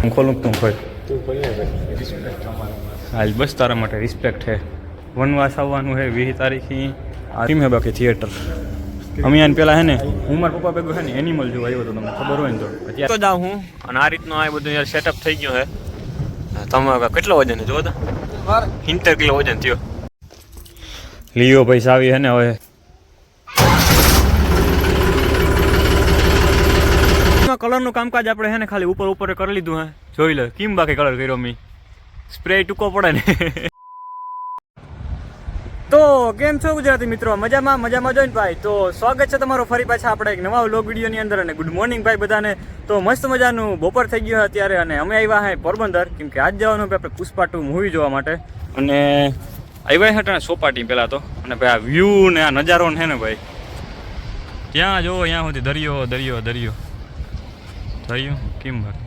હું ખોલું તું ખોલ હાલ બસ તારા માટે રિસ્પેક્ટ છે. વનવાસ આવવાનું છે વીસ તારીખથી. આ ટીમ હે બાકી થિયેટર અમિયાન પેલા હે ને હું મારા પપ્પા ભેગો છે ને એનિમલ જોવા આવ્યો હતો તમને ખબર હોય ને તો. અત્યારે તો જાઉં હું. અને આ રીતનો આ બધું યાર સેટઅપ થઈ ગયો છે. તમે કેટલો વજન છે જો તો. ઇન્ટર કિલો વજન થયો. લિયો પૈસા આવી હે ને હવે કલરનું કામકાજ આપણે હે ને ખાલી ઉપર ઉપર કરી લીધું હે. જોઈ લે, કેમ બાકી કલર કર્યો મી? સ્પ્રે ટૂંકો પડે ને. તો કેમ છો ગુજરાતી મિત્રો? મજામાં મજામાં જોઈને ભાઈ. તો સ્વાગત છે તમારો ફરી પાછા આપણે એક નવા વ્લોગ વિડીયોની અંદર અને ગુડ મોર્નિંગ ભાઈ બધાને. તો મસ્ત મજાનું બપોર થઈ ગયું અત્યારે અને અમે આવ્યા હે પોરબંદર, કેમ કે આજ જવાનું આપણે પુષ્પા ટુ મૂવી જોવા માટે. અને આવ્યા હતા સોપાટી પહેલાં તો. અને ભાઈ આ વ્યૂ ને આ નજારો ને ભાઈ. ત્યાં જો ત્યાં સુધી? દરિયો દરિયો દરિયો. થયું? કેમ બાકી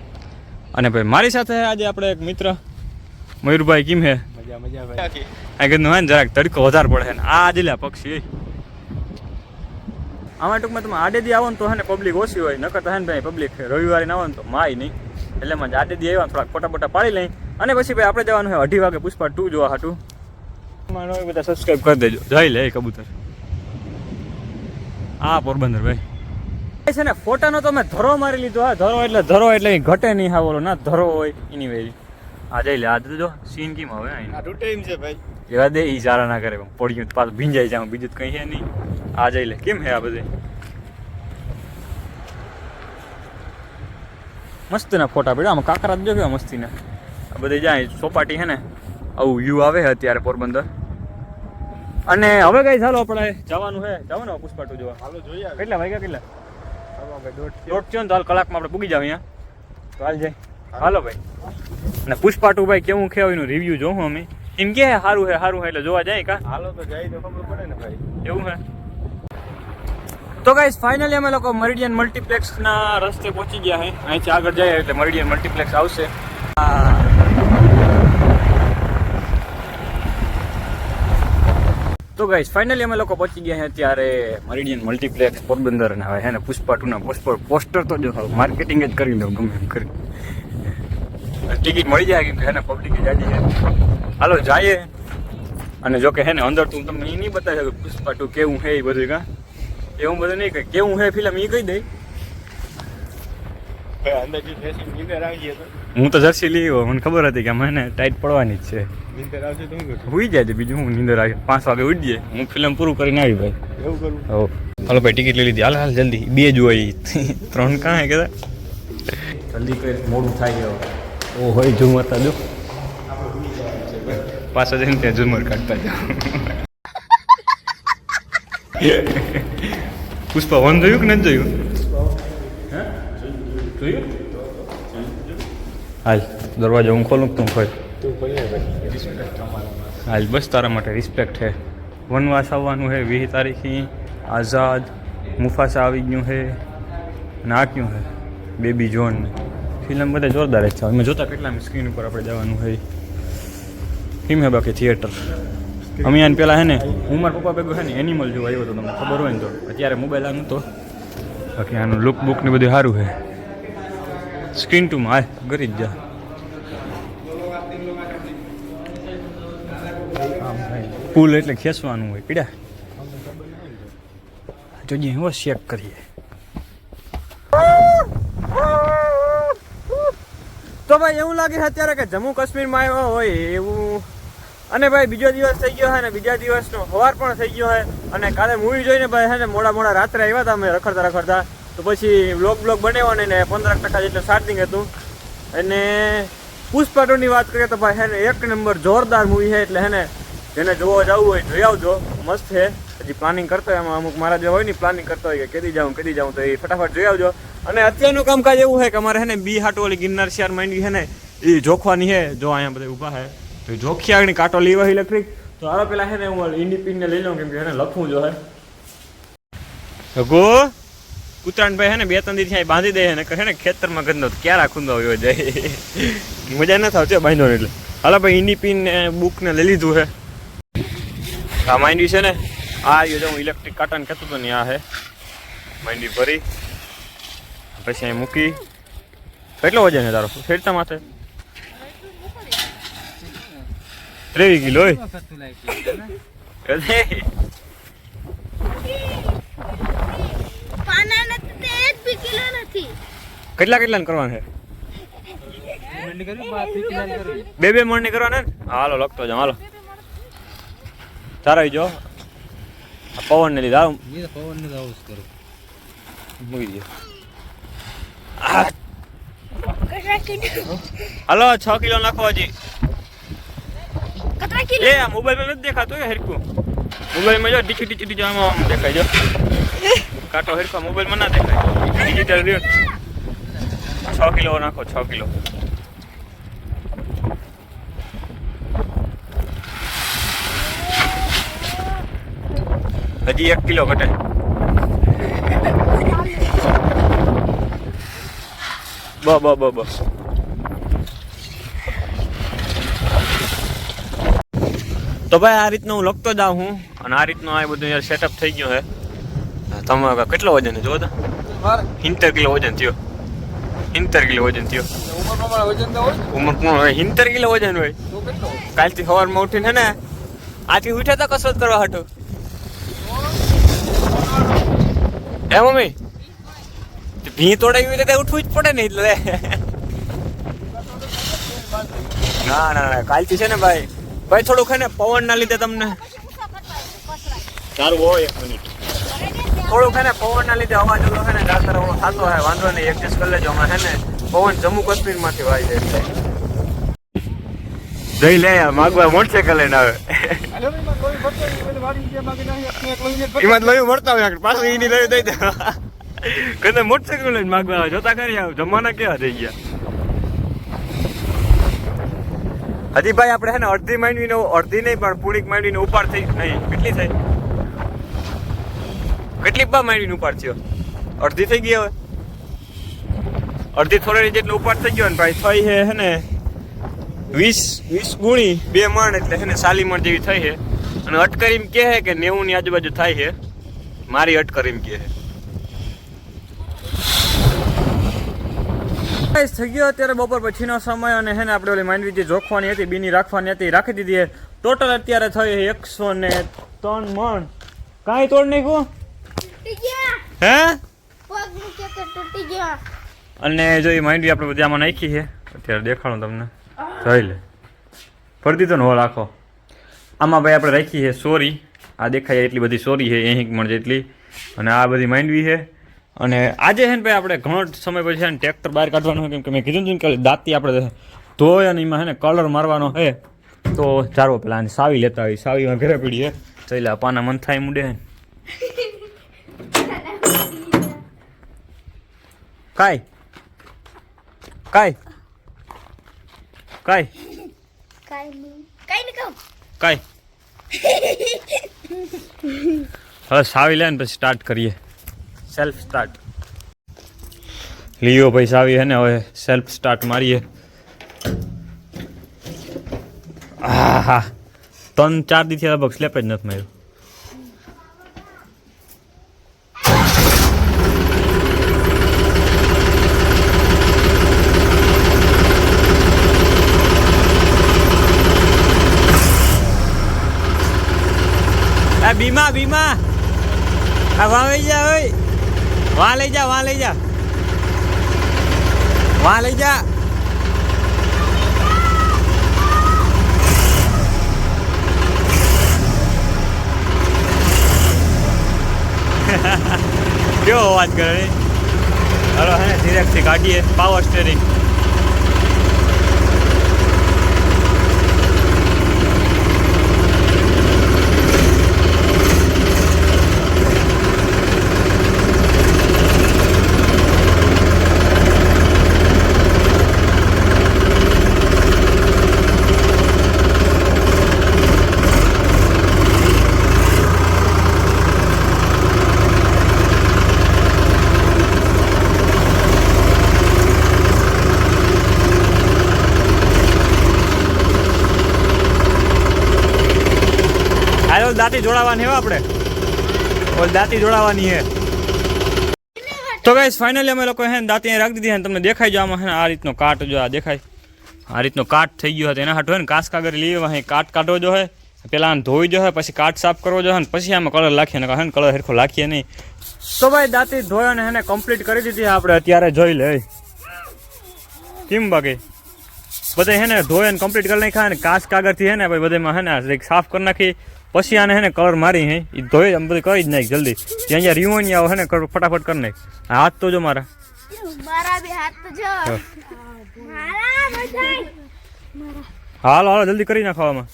અને ભાઈ મારી સાથે આજે આપણે એક મિત્ર. મયુરભાઈ કેમ હે? મજા મજા ભાઈ. આ કીધું હોય ને જરાક તડકો વધારે પડે ને. આ દિલા પક્ષી આમાં ટૂંકમાં તમે આડેદી આવો ને તો હે ને પબ્લિક ઓછી હોય. નકર તો હે ને ભાઈ પબ્લિક રવિવારે ના આવો ને તો માય નહીં. એટલે માં આડેદી આવ્યા થોડાક ફોટા બોટા પાડી લઈ. અને પછી ભાઈ આપણે જવાનું હોય અઢી વાગે પુષ્પા ટુ જોવા હાટું. મારો બધા સબસ્ક્રાઈબ કરી દેજો. જઈ લે કબૂતર. આ પોરબંદર ભાઈ. છે ને ફોટાનો તો મેં ધરો મારી લીધો હા ધરો એટલે ધરો એટલે ઘટે નહીં હા બોલો ના ધરો હોય એની વેરી આ જઈ લે આ જો સીન કેમ હવે આ ટાઈમ છે ભાઈ. એવા દે ઈ સારા ના કરે પડી પાછું ભીંજાઈ જાવ બીજું કંઈ છે નહીં. આ જઈ લે કેમ હે આ બધે? મસ્ત ના ફોટા પડ્યા આમાં કાકરા જ કેવા મસ્તી ના આ બધે જાય સોપાટી છે ને આવું વ્યૂ આવે છે અત્યારે પોરબંદર. અને હવે કઈ ચાલો આપણે જવાનું છે. જવાનું પુષ્પાટું જોવા. હાલો જોઈએ કેટલા વાગ્યા કેટલા? દોઢ થયો. ને તો હાલ કલાકમાં આપણે પૂગી જાવ અહીંયા. તો હાલ જાય. હાલો ભાઈ. અને પુષ્પા ટુ ભાઈ કેવું છે એનું રિવ્યુ જોઉં અમે. એમ કે સારું હે સારું હે એટલે જોવા જાય કા? હાલો તો જાય તો ખબર પડે ને ભાઈ. એવું હે તો ગાઈસ ફાઇનલી અમે લોકો મરીડિયન મલ્ટીપ્લેક્સ ના રસ્તે પહોંચી ગયા છે. અહીંથી આગળ જઈએ એટલે મરીડિયન મલ્ટીપ્લેક્સ આવશે. તો ગાઈસ ફાઇનલી અમે લોકો પહોંચી ગયા છે અત્યારે મરીડિયન મલ્ટીપ્લેક્સ પોરબંદર અને હવે હે ને પુષ્પા ટુ ના પોસ્ટર પોસ્ટર તો જો માર્કેટિંગ જ કરી લઉં ગમે એમ કરી. ટિકિટ મળી જાય કે હે ને પબ્લિક જાજી છે. હાલો, જઈએ. અને જો કે હે ને, અંદર તું તમને એ નહીં બતાવી શકું પુષ્પા ટુ કેવું છે એ બધું કા? એવું બધું નહીં કે કેવું છે ફિલ્મ એ કહી દઈ અંદર જે બેસી નીંદર રાખીએ તો. હું તો જર્સી લઈ આવ્યો. મને ખબર હતી કે મને ટાઈટ પડવાની જ છે. નીંદર આવશે તો હું હુઈ જાય બીજું હું નીંદર આવી પાંચ વાગે ઉઠી જાય હું ફિલ્મ પૂરું કરીને આવી ભાઈ. એવું કરું? હો. હાલો ભાઈ ટિકિટ લઈ લીધી. હાલ હાલ જલ્દી. બે જ હોય. ત્રણ કાં હે કદા જલ્દી કઈ મોડું થાય ઓ હોય ઝુમર જો. પાછા જઈને ત્યાં ઝુમર કાઢતા જાઓ. પુષ્પા વન જોયું કે નથી જોયું? હે? જોયું. હાલ દરવાજો હું ખોલું તું ખોલ? હાલ બસ તારા માટે રિસ્પેક્ટ છે. વનવાસ આવવાનું છે વીસ તારીખથી આઝાદ મુફાસા આવી ગયું છે. અને આ ક્યું છે બેબી જોન ફિલ્મ બધા જોરદાર જ છે. અમે જોતા કેટલા સ્ક્રીન ઉપર આપણે જવાનું હોય કેમ હે બાકી થિયેટર અમે આને પેલા હે ને હું મારા પપ્પા ભેગો છે ને એનિમલ જોવા આવ્યો હતો તમને ખબર હોય ને તો. અત્યારે મોબાઈલ આનું તો. બાકી આનું લુક બુક ને બધું સારું છે. સ્ક્રીન ટુમાં હાલ ગરી જ પુલ એટલે ખેંચવાનું હોય, પીડા. જોઈએ, હું ચેક કરીએ. તો ભાઈ, એવું લાગે છે અત્યારે કે જમ્મુ કાશ્મીરમાં આવ્યો હોય એવું. અને ભાઈ, બીજો દિવસ થઈ ગયો છે ને, બીજા દિવસનો હવાર પણ થઈ ગયો છે અને કાલે મૂવી જોઈને ભાઈ છે ને મોડા મોડા રાત્રે આવ્યા હતા અમે રખડતા રખડતા તો પછી બ્લોક બ્લોક બનાવ્યો ને પંદર ટકા જેટલું સ્ટાર્ટિંગ હતું. અને પુષ્પા ટુની વાત કરીએ તો ભાઈ હેને, એક નંબર જોરદાર મૂવી છે એટલે હેને, જેને જોવા જવું હોય જોઈ આવજો. મસ્ત છે. હજી પ્લાનિંગ કરતો હોય એમાં અમુક મારા જે હોય ને પ્લાનિંગ કરતો હોય કે કેદી જાઉં કેદી જાઉં, તો એ ફટાફટ જોઈ આવજો. અને અત્યારનું કામકાજ એવું છે કે અમારે હે ને બી હાટો ઓલી ગિરનાર શિયાર માંડી છે ને એ જોખવાની છે. જો અહીંયા બધા ઊભા છે. તો જોખી આગળ કાંટો લેવા ઇલેક્ટ્રિક. તો હાલો પેલા છે ને હું ઇન્ડિપિનને લઈ લઉં કેમ કે એને લખવું જો હે. ગો કૂતરાણભાઈ હે ને બે ત્રણ દિવસ ત્યાં બાંધી દે ને કહે ને ખેતરમાં ગંદો ક્યારે ખૂંદો આવ્યો જાય. મજા ન થાવ છે બાંધો એટલે. હાલો ભાઈ ઇન્ડી પિન બુક ને લઈ લીધું છે આ માંડવી છે ને આ જો હું ઇલેક્ટ્રિક કાટાને કહેતો હતો ને આ હે. માંડવી ભરી. પછી અહીં મૂકી. કેટલો વજન છે તારો? ફેરતા માથે? ત્રેવીસ કિલો હોય કદે? પાના નથી કિલો નથી. કેટલા કેટલા કરવાના છે? બે બે મણની કરવાના ને હાલો લખતો જાઉં હાલો. તારા જો. આ પવન ને લીધા મૂકી દો આ, કટરા કિલો હાલો છ કિલો નાખો હજી. લે આ મોબાઈલમાં નથી દેખાતું હરકું મોબાઈલમાં જો ટીચી ટીચી ટીચી આમ આમ દેખાય જો. કાંટો હેરખો મોબાઈલમાં ના દેખાય. ડિજિટલ રહ્યો. છ કિલો નાખો, છ કિલો. હજી એક કિલો ઘટે. બ બ બ બ. તો ભાઈ આ રીતનું હું લખતો જાઉં હું. અને આ રીતનું આ બધું સેટઅપ થઈ ગયું હે તમે કેટલો વજન જો તો. ઇન્તેર કિલો વજન થયો. સિત્તેર કિલો વજન થયો. ઉમર હોય ઇન્તેર કિલો વજન હોય. કાલથી સવારમાં ઉઠીને હે ને આથી ઉઠ્યા તો કસરત કરવા હાટો? હે મમ્મી? ભી તોડાવી હોય તો ઉઠવું જ પડે ને એટલે. ના ના ના કાલથી છે ને ભાઈ. ભાઈ થોડુંક હે ને પવન ના લીધે તમને સારું હોય એક મિનિટ. થોડુંક હે ને પવનના લીધે અવાજ ઓલો હે ને જાતર ઓલો થતો હોય, વાંધો નહીં એડજસ્ટ કરી લેજો. હમણાં હે ને પવન જમ્મુ કાશ્મીરમાંથી વાય જાય એટલે જઈ લે, માગવા મોટરસાયકલ લઈને આવે. એમાં લોહી મળતા હોય પાછું એની લોહી દઈ દે. કદાચ મોટરસાયકલ લઈને માગવા આવે, જોતા કરી આવે જમવાના કેવા થઈ ગયા. હજી ભાઈ આપણે હે ને અડધી માંડવીનો, અડધી નહીં, પણ પૂરીક માંડવીનો ઉપાડ થઈ નહીં, કેટલી થઈ કેટલી બા માંડીને ઉપાડ થયો? અડધી થઈ ગઈ હવે. અડધી થોડી જેટલો ઉપાડ થઈ ગયો ને ભાઈ, થઈ છે હે ને, વીસ વીસ ગુણી બે મણ એટલે હે ને સાલી મણ જેવી થઈ છે અને અટકરીમ કે છે કે નેવું ની આજુબાજુ થાય છે મારી અટકરીમ કે છે થઈ ગયો અત્યારે બપોર પછીનો સમય અને હે ને આપણે ઓલી માંડવી જે જોખવાની હતી, બીની રાખવાની હતી રાખી દીધી ટોટલ અત્યારે થઈ એકસો ને ત્રણ મણ. કાંઈ તોડ નાખ્યું? તૂટી ગયા હે? પગ મૂકે તો તૂટી ગયા. અને જો એ માંડવી આપણે બધી આમાં નાખી છે અત્યારે દેખાડું તમને. જોઈ લે. ફરતી તો નો હોલ આખો. આમાં ભાઈ આપણે રાખી છે સોરી. આ દેખાય એટલી બધી સોરી છે અહીં મણ જેટલી. અને આ બધી માંડવી છે. અને આજે છે ને ભાઈ આપણે ઘણો સમય પછી છે ને ટ્રેક્ટર બહાર કાઢવાનું હોય કેમ કે મેં કીધું હતું ને કે દાંતી આપણે ધોય અને એમાં છે ને કલર મારવાનો છે. તો ચારવો પેલા સાવી લેતા હોય સાવીમાં ઘરે પીડીએ. છે ચાલે આ પાના મન થાય મુડે છે ને. કાંઈ કાંઈ કાંઈ કાઈ હવે સાવી લે ને પછી સ્ટાર્ટ કરીએ. સેલ્ફ સ્ટાર્ટ લીઓ ભાઈ સાવી હે ને હવે સેલ્ફ સ્ટાર્ટ મારીએ. હા હા ત્રણ ચાર દીથી લગભગ સ્લેપ જ નથી માર્યું. આ બીમા બીમા. આ લઈ જા, ઓય. વા લઈ જા વા લઈ જા. વા લઈ જા. કેવો અવાજ કરે? હલો, હે ધીરેકથી કાઢીએ પાવર સ્ટેરિંગ હાલો દાંતી જોડાવાની હો આપણે ઓલ દાંતી જોડાવાની હે એને તો ગાઈસ ફાઇનલી અમે લોકો હે ને દાંતી અહીં રાખી દીધી અને તમને દેખાઈ જો આમાં હે ને આ રીતનો કાટ જો આ દેખાય આ રીતનો કાટ થઈ ગયો હતો એના હાટું હે ને કાસ કાગર લઈએ અહીં કાટ કાઢવો જો હે પેલા આને ધોઈ જો હે પછી કાટ સાફ કરવો જો હે ને પછી આમાં કલર લાખીએ ને હે ને કલર હરખો લાખીએ નહીં તો ભાઈ દાંતી ધોયો ને એને કમ્પ્લીટ કરી દીધી આપણે અત્યારે જોઈ લે કેમ બાકી બધે હે ને ધોઈ અને કમ્પ્લીટ કરી નાખ્યા ને કાચ કાગળથી હે ને ભાઈ બધામાં હે ને આ સાફ કરી નાખી પછી આને હે ને કલર મારી હે એ ધોઈ આમ બધું કરી જ નાખ જલ્દી. જ્યાં જ્યાં રીવોની આવે હે ને ફટાફટ કરી નાખ. હાથ તો જો મારા. હાલો હાલો જલ્દી કરી નાખો આમાં.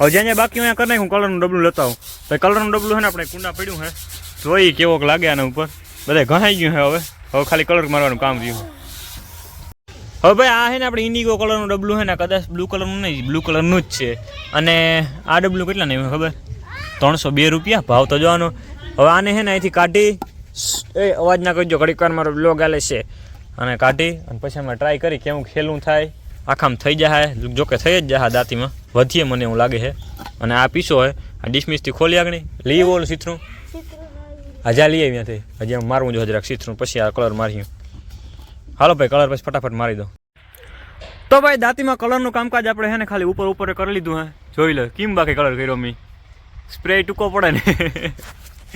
હવે જ્યાં જ્યાં બાકી અહીંયા ત્યાં કરી નાખું કલરનું ડબલું લેતા આવું. તો કલરનું ડબલું હે ને આપણે કુંડા પડ્યું હે. જોઈ કેવોક લાગે આના ઉપર. બધા ઘણાઈ ગયું હે હવે. હવે ખાલી કલર મારવાનું કામ રહ્યું. હવે ભાઈ આ છે ને આપણે ઇન્ડિગો કલરનું ડબલું છે ને કદાચ બ્લુ કલરનું નહીં બ્લુ કલરનું જ છે. અને આ ડબલું કેટલા નહીં ખબર? ત્રણસો બે રૂપિયા? ભાવ તો જોવાનો. હવે આને છે ને અહીંથી કાઢી એ અવાજ ના કરજો ઘડીક વાર મારો બ્લોગ આલે છે. અને કાઢી અને પછી અમે ટ્રાય કરી કેવું ખેલું થાય. આખામ થઈ જાય. જોકે થઈ જ જાય દાંતીમાં. વધીએ મને એવું લાગે છે. અને આ પીસો હોય આ ડિસમિસથી ખોલી આગળ. લઈ ઓલું સીથરું હજા લઈ આવી ત્યાંથી. હજી મારવું જો જરાક સીથરું પછી આ કલર માર્યું હાલો ભાઈ કલર પછી ફટાફટ મારી દો. તો ભાઈ, દાંતીમાં કલરનું કામકાજ આપણે હે ને ખાલી ઉપર ઉપર કરી લીધું હે. જોઈ લો, કેમ બાકી કલર કર્યો મી? સ્પ્રે ટૂંકો પડે ને.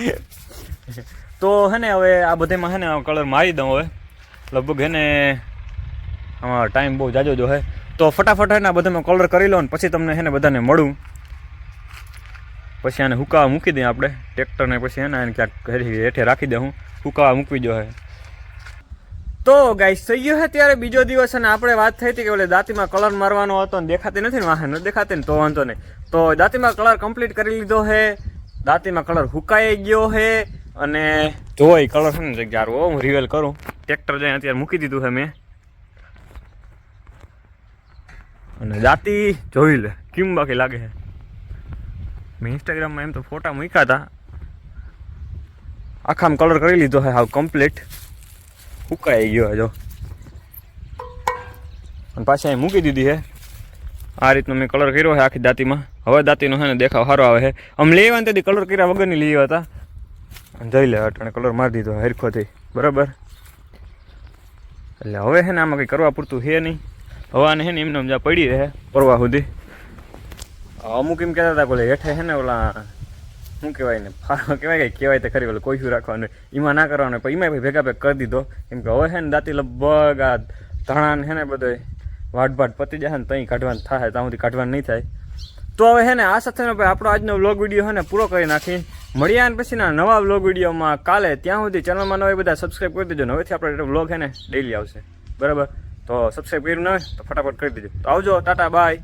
તો હે ને હવે આ બધામાં હે ને કલર મારી દઉં હવે. લગભગ હે ને અમારો ટાઈમ બહુ જાજો જો હે. તો ફટાફટ હે ને આ બધામાં કલર કરી લો ને, પછી તમને હે ને બધાને મળું. પછી આને હુકાવા મૂકી દઈએ આપણે. ટ્રેક્ટરને પછી હે ને ક્યાંક હેઠે રાખી રાખી દઉં હુકાવા મૂકવી જો હે. તો ગાઈસ થઈ ગયો છે ત્યારે બીજો દિવસ અને આપણે વાત થઈ હતી કે ઓલે દાંતીમાં કલર મારવાનો હતો ને દેખાતી નથી ને વાહન દેખાતી ને, તો વાંધો નહીં. તો દાંતીમાં કલર કમ્પ્લીટ કરી લીધો છે દાંતીમાં કલર હુકાઈ ગયો છે અને જોઈ કલર છે ને જગ્યા હું રિવેલ કરું. ટ્રેક્ટર જઈને અત્યારે મૂકી દીધું છે મેં. અને દાંતી જોઈ લે, કેમ બાકી લાગે છે? મેં ઇન્સ્ટાગ્રામમાં એમ તો ફોટા મૂક્યા હતા. આખામાં કલર કરી લીધો છે હાવ કમ્પ્લીટ ફૂકાઈ ગયો જો અને પાછી અહીં મૂકી દીધી છે આ રીતનો મેં કલર કર્યો છે આખી દાંતીમાં. હવે દાંતીનો છે ને દેખાવ સારો આવે છે આમ લેવા ને તેથી કલર કર્યા વગરની લઈ હતા. જઈ લે, અટાણે કલર મારી દીધો હરખોથી બરાબર? એટલે હવે છે ને આમાં કંઈ કરવા પૂરતું છે નહીં. હવાને છે ને એમને જ્યાં પડી રહે પરવા સુધી. અમુક એમ કહેતા હતા બોલે હેઠે છે ને ઓલા શું કહેવાય ને ફાળો કહેવાય કે કહેવાય તો ખરી બોલે કોઈ શું રાખવાનું? એમાં ના કરવાનું. પણ એમાં ભાઈ ભેગા ભેગ કરી દીધો. કેમ કે હવે છે ને દાંતી લગભગ આ ધાણા ને છે ને બધો વાટભાટ પતી જાય ને ત્યાં કાઢવાનું થાય. ત્યાં સુધી કાઢવાનું નહીં થાય. તો હવે છે ને આ સાથે આપણો આજનો વ્લોગ વીડિયો છે ને પૂરો કરી નાખી મળ્યા ને પછીના નવા વ્લોગ વિડીયોમાં કાલે. ત્યાં સુધી ચેનલમાં નવા બધા સબસ્ક્રાઈબ કરી દેજો હવેથી આપણે વ્લોગ છે ને ડેલી આવશે. બરાબર? તો સબસ્ક્રાઈબ કર્યું ન હોય તો ફટાફટ કરી દેજો. તો આવજો, ટાટા બાય